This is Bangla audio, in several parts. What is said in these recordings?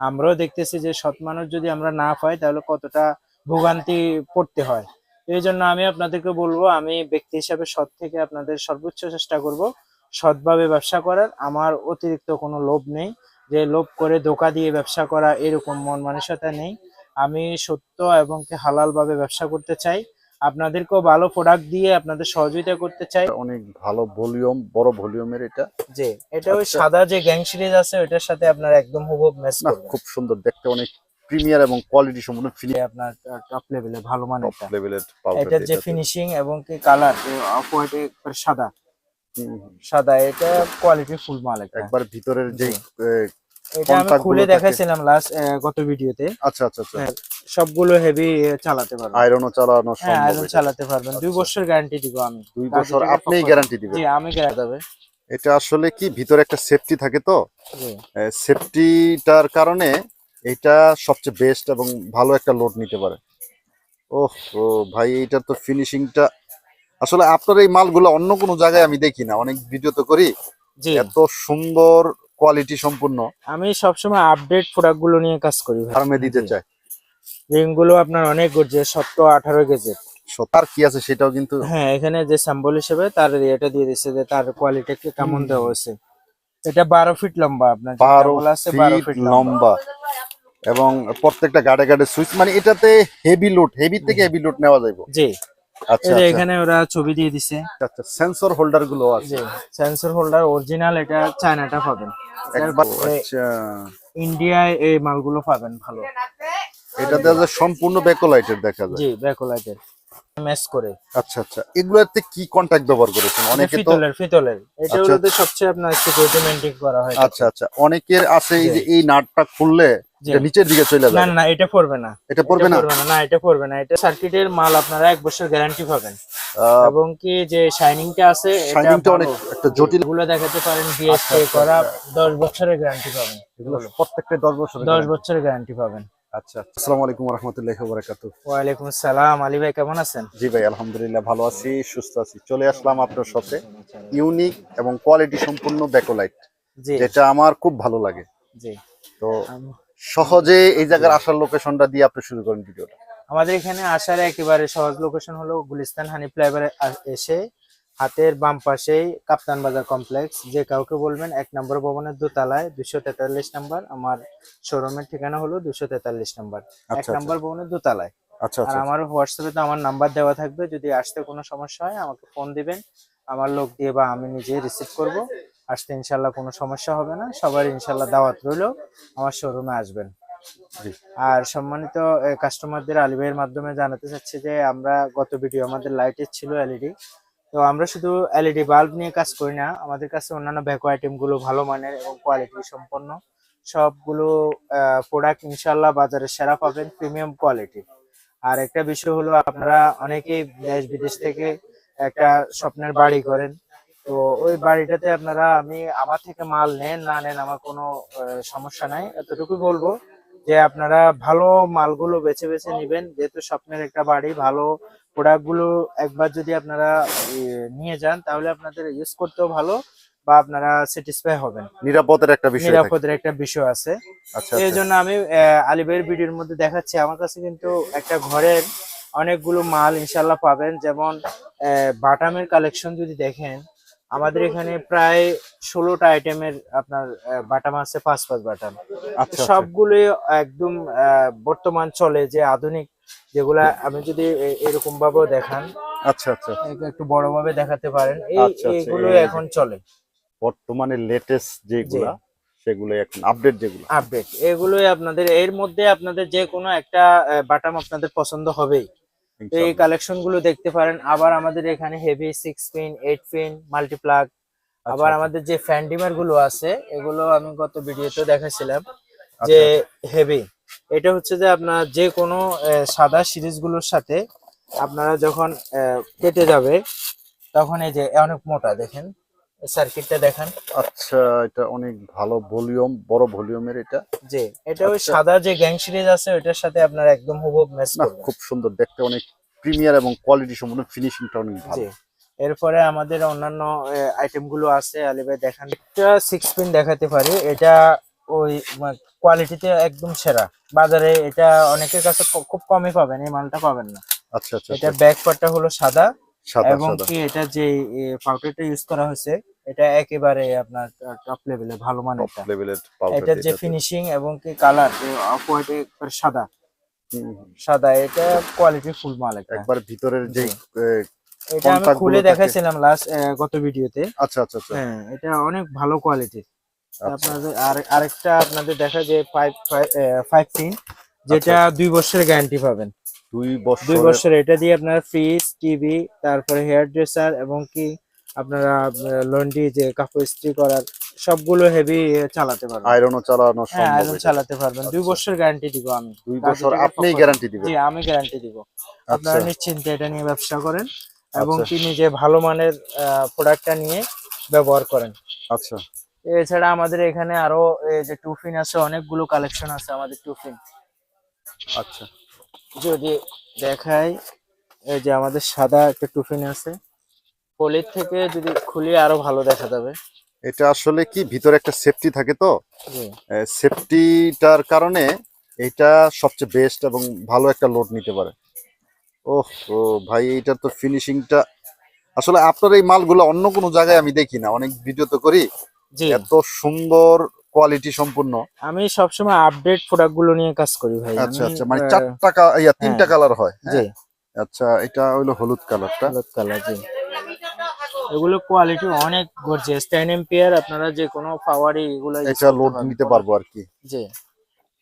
আমরাও দেখতেছি যে সৎ মানুষ যদি আমরা না পাই, তাহলে কতটা ভোগান্তি পড়তে হয়। এই জন্য আমি আপনাদেরকে বলব, আমি ব্যক্তি হিসাবে সৎ থেকে আপনাদের সর্বোচ্চ চেষ্টা করব সৎভাবে ব্যবসা করার। আমার অতিরিক্ত কোনো লোভ নেই যে লোভ করে ধোকা দিয়ে ব্যবসা করা এরকম মন মানসিকতা নেই। আমি সত্য এবং হালালভাবে ব্যবসা করতে চাই। আপনাদেরকেও ভালো প্রোডাক্ট দিয়ে আপনাদের সহযোগিতা করতে চাই। অনেক ভালো ভলিউম বড় ভলিউমের এটা। যে এটা ওই আচ্ছা। সাদা যে গ্যাং সিরিজ আছে ওইটার সাথে আপনার একদম হুবহু ম্যাচ করবে খুব সুন্দর দেখতে অনেক প্রিমিয়ার এবং কোয়ালিটি সম্পূর্ণ ফিনিশ আপনার টপ লেভেলে ভালো মানের টপ লেভেলের পাউডার এটার যে ফিনিশিং এবং কি কালার অফ হোয়াইট সাদা। সাদা এটা কোয়ালিটি ফুল মাল একটা একবার ভিতরের যে জি। এটা আমি খুলে দেখাইছিলাম লাস্ট গত ভিডিওতে। আচ্ছা আচ্ছা আচ্ছা। হ্যাঁ, সবগুলো হেভি চালাতে পারবেন। আয়রনও চালানো হ্যাঁ আয়রন চালাতে পারবেন। দুই আচ্ছা। বছর গ্যারান্টি দিব আমি। দুই বছর আপনিই গ্যারান্টি দিবেন। জি আমি গ্যারান্টি দেবে। এটা আসলে কি ভিতরে একটা সেফটি থাকে তো? জি। সেফটিটার কারণে এটা সবচেয়ে বেস্ট এবং ভালো একটা লোড নিতে পারে। ওহ ও ভাই এইটার তো ফিনিশিংটা আসলে আপনার এই মালগুলো অন্য কোনো জায়গায় আমি দেখি না। অনেক ভিডিও তো করি। এত সুন্দর কোয়ালিটি সম্পূর্ণ। আমি সবসময় আপডেট প্রোডাক্টগুলো নিয়ে কাজ করি ফার্মে দিতে চাই। রিংগুলো আপনার অনেক গর্জে সতেরো আঠারো কেজি তার কি আছে সেটাও কিন্তু হ্যাঁ এখানে যে স্যাম্পল হিসেবে তার এটা দিয়ে দিচ্ছে যে তার কোয়ালিটি কেমন দেওয়া হয়েছে। এটা বারো ফিট লম্বা আপনার বারো ফিট লম্বা। এবং প্রত্যেকটা গাড়ে গাড়ে সুইচ মানে এটাতে হেভি লোড হেভি থেকে হেভি লোড নেওয়া যাবে জি। আচ্ছা আচ্ছা। এখানে ওরা ছবি দিয়ে দিছে। আচ্ছা সেন্সর হোল্ডারগুলো আছে। সেন্সর হোল্ডার অরিজিনাল এটা চায়নাটা পাবেন। আচ্ছা। ইন্ডিয়ায় এই মালগুলো পাবেন ভালো। এটাতে সম্পূর্ণ ব্যাকলাইটের দেখা যায়। জি ব্যাকলাইটের ম্যাচ করে। আচ্ছা আচ্ছা। এগুলোতে কি কন্টাক্ট ব্যবহার করেছেন? অনেকে তো ফিতলের ফিতলের। এটা আচ্ছা। হলো সবচেয়ে আপনার সিকিউরিটি করা হয়। আচ্ছা আচ্ছা। অনেকের আছে এই যে এই নাটটা খুললে। এটা নিচের দিকে চলে না যাবে। না এটা পড়বে না। এটা পড়বে না? না না এটা পড়বে না। এটা সার্কিটের মাল আপনারা এক বছর গ্যারান্টি পাবেন। এবং কি যে শাইনিংটা আছে শাইনিংটা অনেক। একটা জটিল এগুলো দেখাতে পারেন বিএসকে আচ্ছা, করা আচ্ছা। দশ বছরের গ্যারান্টি পাবেন। এগুলো প্রত্যেকটা দশ বছর দশ বছরের গ্যারান্টি পাবেন। আচ্ছা আসসালামু আলাইকুম রহমতুল্লাহি বারাকাতুহু ওয়ালাইকুম আসসালাম। আলী ভাই কেমন আছেন? জি ভাই আলহামদুলিল্লাহ ভালো আছি সুস্থ আছি। চলে আসলাম আপনার সাথে ইউনিক এবং কোয়ালিটি সম্পূর্ণ ব্যাকলাইট জি। যেটা আমার খুব ভালো লাগে। জি। তো সহজে এই জায়গার আসার লোকেশনটা দিয়ে আপনি শুরু করেন ভিডিওটা। আমাদের এখানে আসার একেবারে সহজ লোকেশন হলো গুলিস্তান হানি ফ্লাইওভারে এসে হাতের বাম পাশেই কাপ্তান বাজার কমপ্লেক্স যে কাউকে বলবেন এক নম্বর ভবনের দোতলায় দুশো তেতাল্লিশ নাম্বার আমার শোরুমের ঠিকানা হলো দুশো তেতাল্লিশ নাম্বার এক আচ্ছা, নম্বর ভবনের দোতলায়। আচ্ছা আর আচ্ছা। আমার হোয়াটসঅ্যাপে তো আমার নাম্বার দেওয়া থাকবে যদি আসতে কোনো সমস্যা হয় আমাকে ফোন দিবেন আমার লোক দিয়ে বা আমি নিজে রিসিভ করব। আসতে ইনশাল্লাহ কোনো সমস্যা হবে না। সবার ইনশাল্লাহ দাওয়াত রইল। আমার শোরুমে আসবেন। আর সম্মানিত কাস্টমারদের আলী ভাইয়ের মাধ্যমে জানাতে চাচ্ছি যে আমরা গত ভিডিও আমাদের লাইটের ছিল এলইডি তো আমরা শুধু এলইডি বাল্ব নিয়ে কাজ করি না আমাদের কাছে অন্যান্য ভ্যাকো আইটেমগুলো ভালো মানের এবং কোয়ালিটি সম্পন্ন। সবগুলো প্রোডাক্ট ইনশাল্লাহ বাজারে সেরা পাবেন প্রিমিয়াম কোয়ালিটি আর একটা বিষয় হলো আপনারা অনেকেই দেশ বিদেশ থেকে একটা স্বপ্নের বাড়ি করেন। তো ওই বাড়িটাতে আপনারা আমি আমার থেকে মাল নেন না নেন আমার কোনো সমস্যা নাই। এতটুকু বলব যে আপনারা ভালো মালগুলো বেছে বেছে নেবেন। যেহেতু স্বপ্নের একটা বাড়ি ভালো প্রোডাক্টগুলো একবার যদি আপনারা নিয়ে যান তাহলে আপনাদের ইউজ করতেও ভালো বা আপনারা স্যাটিসফাই হবেন। নিরাপদের একটা বিষয় নিরাপদের একটা বিষয় আছে। আচ্ছা এই আচ্ছা। জন্য আমি আলিবের ভিডিওর মধ্যে দেখাচ্ছি। আমার কাছে কিন্তু একটা ঘরের অনেকগুলো মাল ইনশাল্লাহ পাবেন। যেমন বাটামের কালেকশন যদি দেখেন আমাদের এখানে প্রায় ষোলোটা আইটেমের আপনার বাটাম আছে পাঁচ পাঁচ বাটাম। আচ্ছা আচ্ছা। সবগুলোই একদম বর্তমান চলে যে আধুনিক যেগুলা আমি যদি এরকম ভাবেও দেখান। আচ্ছা আচ্ছা। একটু- বড় ভাবে দেখাতে পারেন। এই আচ্ছা, এখন চলে। বর্তমানে লেটেস্ট যেগুলা সেগুলো এখন আপডেট যেগুলো। আপডেট এগুলোই আপনাদের এর মধ্যে আপনাদের যে কোনো একটা বাটাম আপনাদের পছন্দ হবেই। এই কালেকশনগুলো দেখতে পারেন। আবার আমাদের এখানে heavy six pin eight pin multiplug আচ্ছা, আবার আচ্ছা। আমাদের যে ফ্যান্ডিমারগুলো আছে এগুলো আমি গত ভিডিওতে দেখাছিলাম যে আচ্ছা, হেভি এটা হচ্ছে যে আপনার যে কোনো সাদা সিরিজগুলোর সাথে আপনারা যখন কেটে যাবে তখন এই যে অনেক মোটা দেখেন। সার্কিটটা দেখেন। আচ্ছা এটা অনেক ভালো ভলিউম বড় ভলিউমের এটা। যে এটা ওই আচ্ছা। সাদা যে গ্যাং সিরিজ আছে ওইটার সাথে আপনার একদম হুবহু ম্যাচ করবে। খুব সুন্দর দেখতে অনেক প্রিমিয়ার এবং কোয়ালিটি সম্পূর্ণ ফিনিশিংটা অনেক ভালো। জি এরপরে আমাদের অন্যান্য আইটেমগুলো আছে আলী ভাই দেখান। এটা সিক্স পিন দেখাতে পারি এটা ওই কোয়ালিটিতে একদম সেরা। বাজারে এটা অনেকের কাছে খুব কমই পাবেন এই মালটা পাবেন না। আচ্ছা আচ্ছা এটা ব্যাক পার্টটা হলো সাদা। এবং কি এটা যে পাউডারটা ইউজ করা হয়েছে এটা একেবারে আপনার টপ লেভেলে ভালো টপ মানেরটা লেভেলের এটার যে ফিনিশিং এবং কি কালার অফ হোয়াইট সাদা। সাদা এটা কোয়ালিটি ফুল মাল একটা। একবার ভিতরের যে এটা আমি খুলে দেখাইছিলাম লাস্ট গত ভিডিওতে। আচ্ছা আচ্ছা আচ্ছা। হ্যাঁ এটা অনেক ভালো কোয়ালিটির আচ্ছা। আপনাদের আর আরেকটা আপনাদের দেখা যে ফাইভ ফাইভ পিন যেটা দুই বছরের গ্যারান্টি পাবেন। দুই বছর দুই বছর এটা দিয়ে আপনার ফ্রিজ টিভি তারপরে হেয়ার ড্রেসার এবং কি আপনারা লন্ড্রি যে কাপড় ইস্ত্রি করার সবগুলো হেভি চালাতে পারবেন। আয়রনও চালানো হ্যাঁ সম্ভব আয়রন চালাতে পারবেন। দুই আচ্ছা। বছর গ্যারান্টি দিব আমি। দুই বছর আপনিই গ্যারান্টি দিবেন। জি আমি গ্যারান্টি দিব। আপনারা আচ্ছা নিশ্চিন্তে এটা নিয়ে ব্যবসা করেন এবং আচ্ছা। কি নিজে ভালো মানের প্রোডাক্টটা নিয়ে ব্যবহার করেন। আচ্ছা। এছাড়া আমাদের এখানে আরও এই যে টুফিন আছে অনেকগুলো কালেকশন আছে আমাদের টুফিন আচ্ছা। যদি দেখাই এই যে আমাদের সাদা একটা টুফিন আছে পলির থেকে যদি খুলি আরও ভালো দেখা যাবে। এটা আসলে কি ভিতরে একটা সেফটি থাকে তো? সেফটিটার কারণে এটা সবচেয়ে বেস্ট এবং ভালো একটা লোড নিতে পারে। ওহ ও ভাই এইটার তো ফিনিশিংটা আসলে আপনার এই মালগুলো অন্য কোনো জায়গায় আমি দেখি না অনেক ভিডিও তো করি। এত সুন্দর কোয়ালিটি সম্পূর্ণ। আমি সবসময় আপডেট প্রোডাক্টগুলো নিয়ে কাজ করি ভাই। আচ্ছা আচ্ছা মানে চারটা ইয়া তিনটা হ্যাঁ। কালার হয়? জি। হ্যাঁ? আচ্ছা এটা হলো হলুদ কালারটা হলুদ কালার জি। এগুলো কোয়ালিটি অনেক গর্জিয়াস টেন এম্পিয়ার আপনারা যে কোনো পাওয়ারই এগুলো এটা লোড নিতে পারব আর কি। জি।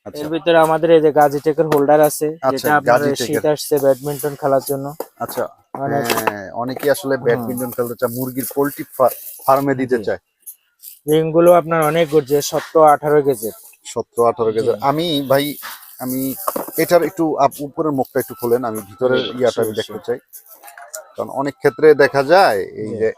আচ্ছা। এর ভিতরে আমাদের এই যে গাজিটেকের হোল্ডার আছে আচ্ছা, যেটা Gazitech শীত আসছে ব্যাডমিন্টন খেলার জন্য। আচ্ছা অনেক হ্যাঁ অনেকে আসলে ব্যাডমিন্টন খেলতে চায় মুরগির পোল্ট্রি ফার্মে দিতে চায়। রিংগুলো আপনার অনেক গর্জিয়াস সতেরো আঠারো কেজির সতেরো আঠারো কেজি আমি ভাই আমি এটার একটু উপরের মুখটা একটু খোলেন আমি ভিতরের ইয়াটা আমি দেখতে চাই। কারণ অনেক ক্ষেত্রে দেখা যায় এই যে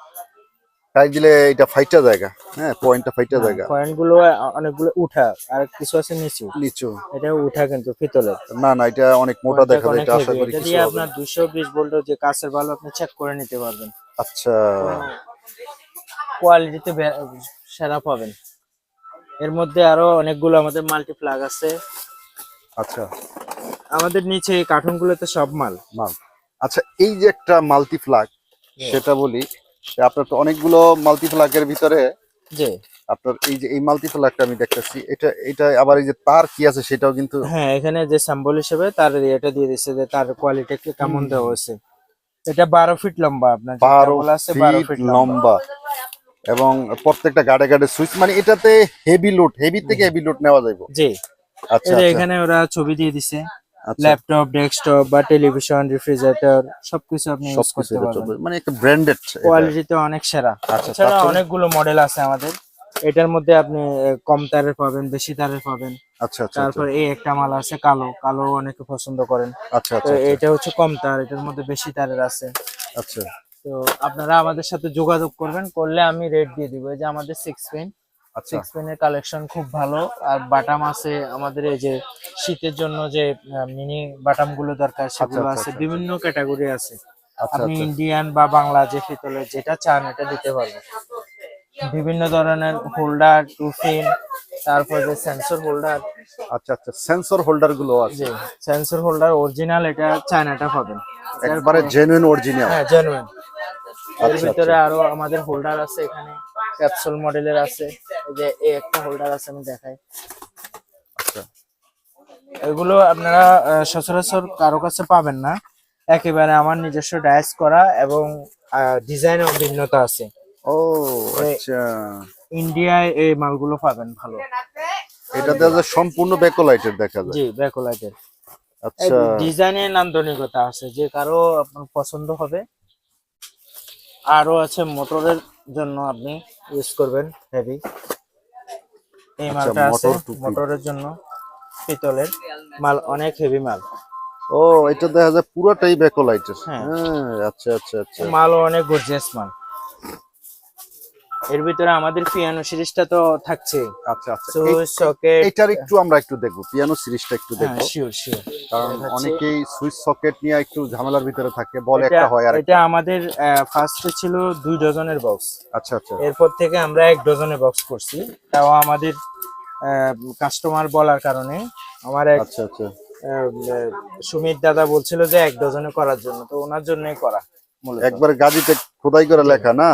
টাই দিলে এটা ফাইটা জায়গা হ্যাঁ পয়েন্টটা ফাইটা জায়গা। পয়েন্টগুলো অনেকগুলো উঠা আর কিছু আছে নিচু। নিচু। এটা উঠা কিন্তু পিতলের। না না এটা অনেক মোটা দেখা যায় এটা আশা করি কিছু। আপনার দুশো বিশ ভোল্টের যে কাছের ভালো আপনি চেক করে নিতে পারবেন। আচ্ছা। কোয়ালিটিতে সেরা পাবেন। এর মধ্যে আরও অনেকগুলো আমাদের মাল্টি প্লাগ আছে। আচ্ছা। আমাদের নিচে এই কার্টুন গুলোতে সব মাল। মাল। আচ্ছা এই যে একটা মাল্টি ফ্লাগ সেটা বলি আপনার তো অনেকগুলো মাল্টি ফ্লাগের ভিতরে জি। আপনার এই যে এই মাল্টি ফ্লাগটা আমি দেখতেছি এটা এটা আবার এই যে তার কি আছে সেটাও কিন্তু হ্যাঁ এখানে যে স্যাম্বল হিসেবে তার এটা দিয়ে দিচ্ছে যে তার কোয়ালিটি কেমন দেওয়া হয়েছে। এটা বারো ফিট লম্বা আপনার যে বারো ফিট লম্বা। এবং প্রত্যেকটা গাড়ে গাড়ে সুইচ মানে এটাতে হেভি লোড হেভি থেকে হেভি লোড নেওয়া যাবে জি। আচ্ছা যে আচ্ছা, এখানে ওরা ছবি দিয়ে দিছে আচ্ছা। ল্যাপটপ ডেস্কটপ বা টেলিভিশন রেফ্রিজারেটর সবকিছু আপনি ইউজ করতে পারবেন। মানে একটা ব্র্যান্ডেড কোয়ালিটিতে অনেক সেরা। আচ্ছা, এছাড়া অনেকগুলো মডেল আছে আমাদের। এটার মধ্যে আপনি কম তারের পাবেন বেশি তারের পাবেন। আচ্ছা আচ্ছা তারপর এই একটা মাল আছে কালো। কালো অনেকে পছন্দ করেন। আচ্ছা আচ্ছা আচ্ছা, এটা হচ্ছে কম তার এটার মধ্যে বেশি তারের আছে। আচ্ছা। তো আপনারা আমাদের সাথে যোগাযোগ করবেন করলে আমি রেট দিয়ে দিব। এই যে আমাদের সিক্স পেন আচ্ছা। সিক্স পেনের কালেকশন খুব ভালো। আর বাটাম আছে আমাদের এই যে শীতের জন্য যে মিনি বাটামগুলো দরকার সেগুলো আচ্ছা, আছে আচ্ছা, বিভিন্ন ক্যাটাগরি আছে। আচ্ছা আপনি আচ্ছা ইন্ডিয়ান বা বাংলা যে পিতলের যেটা চান এটা দিতে পারবেন। বিভিন্ন ধরনের হোল্ডার টুফিন তারপর যে সেন্সর হোল্ডার আচ্ছা আচ্ছা সেন্সর হোল্ডারগুলো আছে। সেন্সর হোল্ডার অরিজিনাল এটা চায়নাটা পাবেন। একবারে জেনুইন অরিজিনাল হ্যাঁ জেনুইন এর আচ্ছা, ভিতরে আরও আমাদের হোল্ডার আছে এখানে ক্যাপসুল মডেলের আছে। এই যে এই একটা হোল্ডার আছে আমি দেখাই। আচ্ছা। এগুলো আপনারা সচরাচর কারও কাছে পাবেন না। একেবারে আমার নিজস্ব ডায়াস করা এবং ডিজাইনও ভিন্নতা আছে। ও আচ্ছা ইন্ডিয়ায় এই মালগুলো পাবেন ভালো। এটাতে যে সম্পূর্ণ ব্যাকলাইটের দেখা যায়। জি ব্যাকলাইটের আচ্ছা। ডিজাইনের নান্দনিকতা আছে যে কারও আপনার পছন্দ হবে আরও আছে মোটরের জন্য আপনি ইউজ করবেন হেভি এই আচ্ছা, মালটা আছে মোটর মোটরের জন্য পিতলের মাল অনেক হেভি মাল। ও এটা দেখা যায় পুরোটাই ব্যাকলাইটের হ্যাঁ। হ্যাঁ আচ্ছা আচ্ছা আচ্ছা। মালও অনেক গর্জিয়াস মাল। এর ভিতরে আমাদের পিয়ানো সিরিজটা তো থাকছে। আচ্ছা আচ্ছা। সকেট এটার একটু আমরা একটু দেখব পিয়ানো সিরিজটা একটু হ্যাঁ দেখব। শিওর শিওর কারণ অনেকেই সুইচ সকেট নিয়ে একটু ঝামেলার ভিতরে থাকে বল একটা হয় আর এটা আমাদের ফার্স্টে ছিল দুই ডজনের বক্স আচ্ছা আচ্ছা। এরপর থেকে আমরা এক ডজনের বক্স করছি। তাও আমাদের কাস্টমার বলার কারণে আমার এক আচ্ছা আচ্ছা। সুমিত দাদা বলছিল যে এক ডজনে করার জন্য তো ওনার জন্যই করা একবার গাজিতে খোদাই করে লেখা না?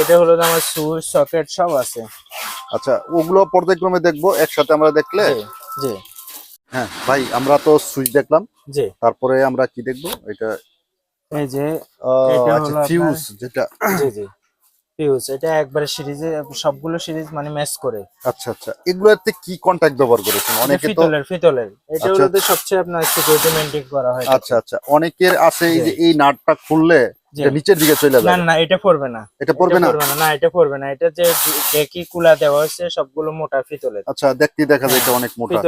এটা হলো আমার সুইচ সকেট সব আছে। আচ্ছা ওগুলো পর্যায়ক্রমে দেখব একসাথে আমরা দেখলে? জি হ্যাঁ ভাই আমরা তো সুইচ দেখলাম। জি। তারপরে আমরা কি দেখব? এটা এই যে এটা আচ্ছা হলো ফিউজ যেটা। জি জি। ফিউজ এটা একবারে সিরিজে সবগুলো সিরিজ মানে ম্যাচ করে। আচ্ছা আচ্ছা এগুলোতে কি কন্টাক্ট ব্যবহার করেছেন? অনেকে তো পিতলের পিতলের এটা আচ্ছা। হলো সবচেয়ে আপনার সিকিউরিটি মেনটেন করা হয়। আচ্ছা আচ্ছা অনেকের আছে এই যে। এই নাটটা খুললে এটা নিচের দিকে চলে না না এটা পড়বে না। এটা পড়বে না? না না এটা পড়বে না। এটা যে ডেকি কুলা দেওয়া হয়েছে সবগুলো মোটা আচ্ছা দেখতে দেখা যায় এটা অনেক মোটা।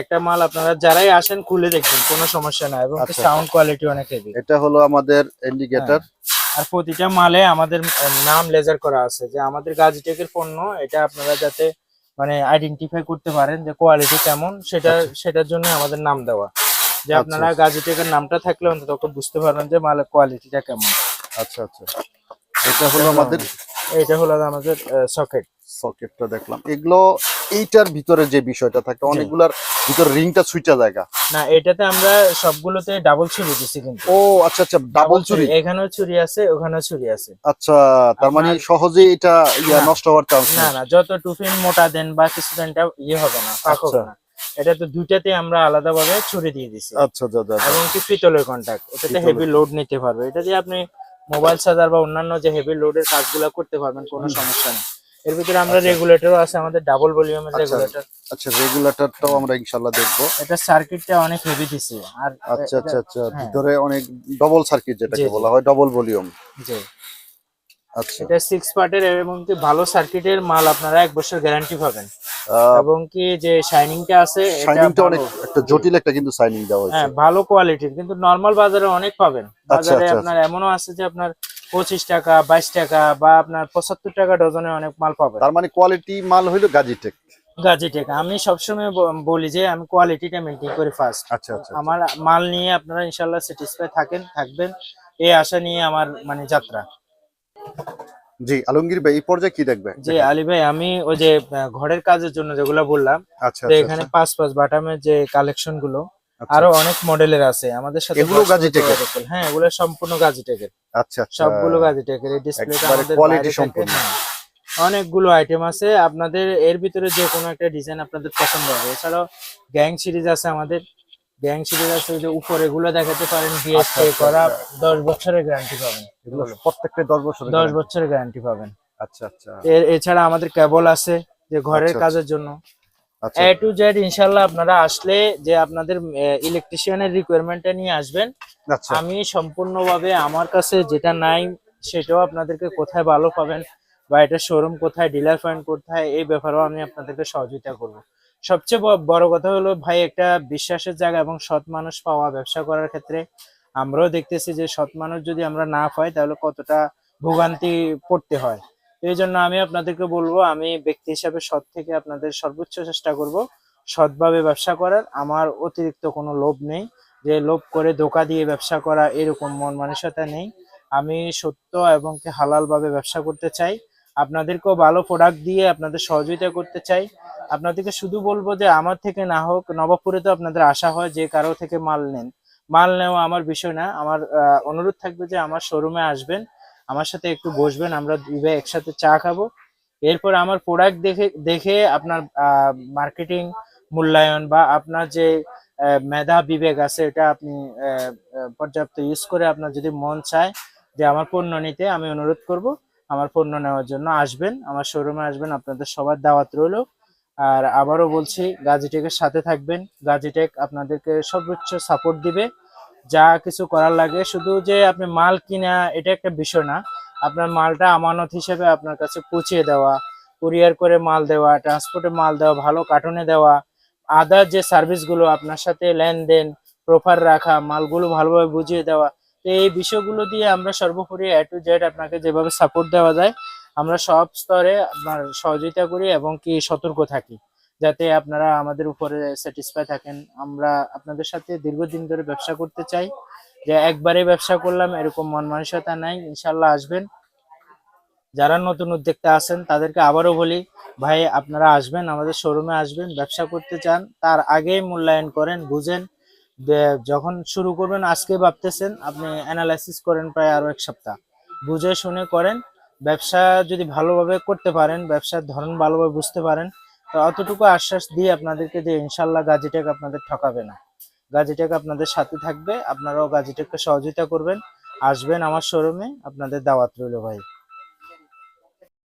একটা মাল আপনারা যারাই আসেন খুলে দেখবেন কোনো সমস্যা নাই এবং আচ্ছা। সাউন্ড কোয়ালিটি অনেক হেভি এটা হলো আমাদের ইন্ডিকেটর আর প্রতিটা মালে আমাদের নাম লেজার করা আছে যে আমাদের গাজিটেকের পণ্য এটা আপনারা যাতে মানে আইডেন্টিফাই করতে পারেন যে কোয়ালিটি কেমন সেটা সেটার জন্য আমাদের নাম দেওয়া। যে আচ্ছা, আপনারা আচ্ছা। গাজিটেকের নামটা থাকলে অন্তত বুঝতে পারবেন যে মালের কোয়ালিটিটা কেমন। আচ্ছা আচ্ছা। এটা হলো আমাদের এটা হলো আমাদের সকেট সকেটটা দেখলাম। এগুলো এইটার ভিতরে যে বিষয়টা থাকে অনেকগুলার ভিতরে রিংটা সুইটা জায়গা। না এটাতে আমরা সবগুলোতে ডাবল ছুরি দিছি কিন্তু। ও আচ্ছা আচ্ছা ডাবল চুরি এখানেও ছুরি আছে ওখানেও ছুরি আছে। আচ্ছা তার মানে সহজে এটা ইয়া নষ্ট হওয়ার চান্স না না যত টুফিন মোটা দেন বা কিছু দেন এটা ইয়ে হবে না ফাঁক হবে আচ্ছা। না। এটা তো দুইটাতে আমরা আলাদা ভাবে ছুরি দিয়ে দিছি। আচ্ছা যা। এবং কি পিতলের কন্টাক্ট এটাতে হেভি লোড নিতে পারবে। এটা দিয়ে আপনি মোবাইল চার্জার বা অন্যান্য যে হেভি লোডের কাজগুলো করতে পারবেন কোনো সমস্যা নেই এর ভিতরে আমরা আচ্ছা। রেগুলেটরও আছে আমাদের ডাবল ভলিউমের আচ্ছা। রেগুলেটর আচ্ছা রেগুলেটরটাও আমরা ইনশাআল্লাহ দেখব এটা সার্কিটটা অনেক হেভি দিছে আর আচ্ছা আচ্ছা আচ্ছা হ্যাঁ। ভিতরে অনেক ডাবল সার্কিট যেটাকে। বলা হয় ডাবল ভলিউম জি আচ্ছা। এটা সিক্স পার্টের এবং কি ভালো সার্কিটের মাল আপনারা এক বছর গ্যারান্টি পাবেন। এবং কি যে শাইনিংটা আছে শাইনিংটা অনেক একটা জটিল একটা কিন্তু সাইনিং দেওয়া হয়েছে। হ্যাঁ ভালো কোয়ালিটির কিন্তু নর্মাল বাজারে অনেক পাবেন। বাজারে আচ্ছা, আপনার এমনও আছে যে আপনার পঁচিশ টাকা বাইশ টাকা বা আপনার পঁচাত্তর টাকা ডজনে অনেক মাল পাবেন। তার মানে কোয়ালিটি মাল হইল গাজিটেক আমি সবসময় বলি যে আমি কোয়ালিটিটা মেনটেন করি ফার্স্ট আচ্ছা আচ্ছা আমার মাল নিয়ে আপনারা ইনশাল্লাহ স্যাটিসফাই থাকেন থাকবেন। এই আশা নিয়ে আমার মানে যাত্রা। জি আলমগীর ভাই এই পর্যায়ে কি দেখবেন যে আলী ভাই আমি ওই যে ঘরের কাজের জন্য যেগুলো বললাম আচ্ছা যে আচ্ছা, এখানে পাঁচ পাঁচ বাটামের যে কালেকশনগুলো আচ্ছা, আরও অনেক মডেলের আছে। আমাদের সাথে এগুলো এর? বছর হ্যাঁ এগুলো সম্পূর্ণ গাজিটেকের আচ্ছা আচ্ছা। সবগুলো গাজিটেকের এই ডিসপ্লেটা আমাদের থাকে, সম্পূর্ণ। হ্যাঁ। অনেকগুলো আইটেম আছে। আপনাদের এর ভিতরে যে কোনো একটা ডিজাইন আপনাদের পছন্দ হবে। এছাড়াও গ্যাং সিরিজ আছে আমাদের। গ্যাং সিরিজ আছে যে উপরে গুলো দেখাতে পারেন আচ্ছা, করা আচ্ছা। দশ বছরের গ্যারান্টি পাবেন। এগুলো প্রত্যেকটা দশ বছর দশ বছরের গ্যারান্টি পাবেন। আচ্ছা আচ্ছা। এর এছাড়া আমাদের কেবল আছে যে ঘরের আচ্ছা, কাজের জন্য। আচ্ছা এ টু জেড ইনশাল্লাহ আপনারা আসলে যে আপনাদের ইলেকট্রিশিয়ানের রিকোয়ারমেন্টটা নিয়ে আসবেন আচ্ছা। আমি সম্পূর্ণভাবে আমার কাছে যেটা নাই সেটাও আপনাদেরকে কোথায় ভালো পাবেন বা এটা শোরুম কোথায় ডিলার পয়েন্ট কোথায় এই ব্যাপারেও আমি আপনাদেরকে সহযোগিতা করব। সবচেয়ে বড় কথা হলো ভাই একটা বিশ্বাসের জায়গা এবং সৎ মানুষ পাওয়া, ব্যবসা করার ক্ষেত্রে আমরাও দেখতেছি যে সৎ মানুষ যদি আমরা না পাই তাহলে কতটা ভোগান্তি পড়তে হয়। এই জন্য আমি আপনাদেরকে বলব, আমি ব্যক্তি হিসাবে সৎ থেকে আপনাদের সর্বোচ্চ চেষ্টা করব সৎভাবে ব্যবসা করার। আমার অতিরিক্ত কোনো লোভ নেই যে লোভ করে ধোকা দিয়ে ব্যবসা করা এরকম মন মানসিকতা নেই। আমি সত্য এবং কি হালাল ব্যবসা করতে চাই। আপনাদেরকেও ভালো প্রোডাক্ট দিয়ে আপনাদের সহযোগিতা করতে চাই। আপনাদেরকে শুধু বলব যে, আমার থেকে না হোক, নবাবপুরে তো আপনাদের আশা হয় যে, কারও থেকে মাল নেন। মাল নেওয়া আমার বিষয় না। আমার অনুরোধ থাকবে যে, আমার শোরুমে আসবেন, আমার সাথে একটু বসবেন, আমরা দুই একসাথে চা খাব। এরপর আমার প্রোডাক্ট দেখে দেখে আপনার মার্কেটিং মূল্যায়ন বা আপনার যে মেধা বিবেক আছে, এটা আপনি পর্যাপ্ত ইউজ করে আপনার যদি মন চায় যে, আমার পণ্য নিতে আমি অনুরোধ করব। আমার পণ্য নেওয়ার জন্য আসবেন, আমার শোরুমে আসবেন, আপনাদের সবার দাওয়াত রইল। আর আবারও বলছি গাজিটেকের সাথে থাকবেন গাজিটেক আপনাদেরকে সর্বোচ্চ সাপোর্ট দিবে। যা কিছু করার লাগে, শুধু যে আপনি মাল কিনা, এটা একটা বিষয় না। আপনার মালটা আমানত হিসেবে আপনার কাছে পৌঁছিয়ে দেওয়া কুরিয়ার করে মাল দেওয়া ট্রান্সপোর্টে মাল দেওয়া, ভালো কার্টুনে দেওয়া আদার যে সার্ভিসগুলো আপনার সাথে লেনদেন প্রপার রাখা, মালগুলো ভালোভাবে বুঝিয়ে দেওয়া তো এই বিষয়গুলো দিয়ে আমরা সর্বোপরি এ টু জেড আপনাকে যেভাবে সাপোর্ট দেওয়া যায়, আমরা সব স্তরে আপনার সহযোগিতা করি এবং কি সতর্ক থাকি। যাতে আপনারা আমাদের উপরে স্যাটিসফাই থাকেন। আমরা আপনাদের সাথে দীর্ঘদিন ধরে ব্যবসা করতে চাই। যে একবারে ব্যবসা করলাম, এরকম মন মানসিকতা নাই। ইনশাল্লাহ আসবেন। যারা নতুন উদ্যোক্তা আছেন, তাদেরকে আবারও বলি, ভাই, আপনারা আসবেন, আমাদের শোরুমে আসবেন, ব্যবসা করতে চান, তার আগেই মূল্যায়ন করেন, বুঝেন। যখন শুরু করবেন, আজকে ভাবতেছেন, আপনি অ্যানালাইসিস করেন প্রায় আরও এক সপ্তাহ। বুঝে শুনে করেন, ব্যবসা যদি ভালোভাবে করতে পারেন, ব্যবসার ধরন ভালোভাবে বুঝতে পারেন, তো অতটুকু আশ্বাস দিয়ে আপনাদেরকে যে ইনশাল্লাহ গাজিটেক আপনাদের ঠকাবে না। গাজিটেক আপনাদের সাথে থাকবে, আপনারাও গাজিটেককে সহযোগিতা করবেন, আসবেন আমার শোরুমে আপনাদের দাওয়াত রইল ভাই।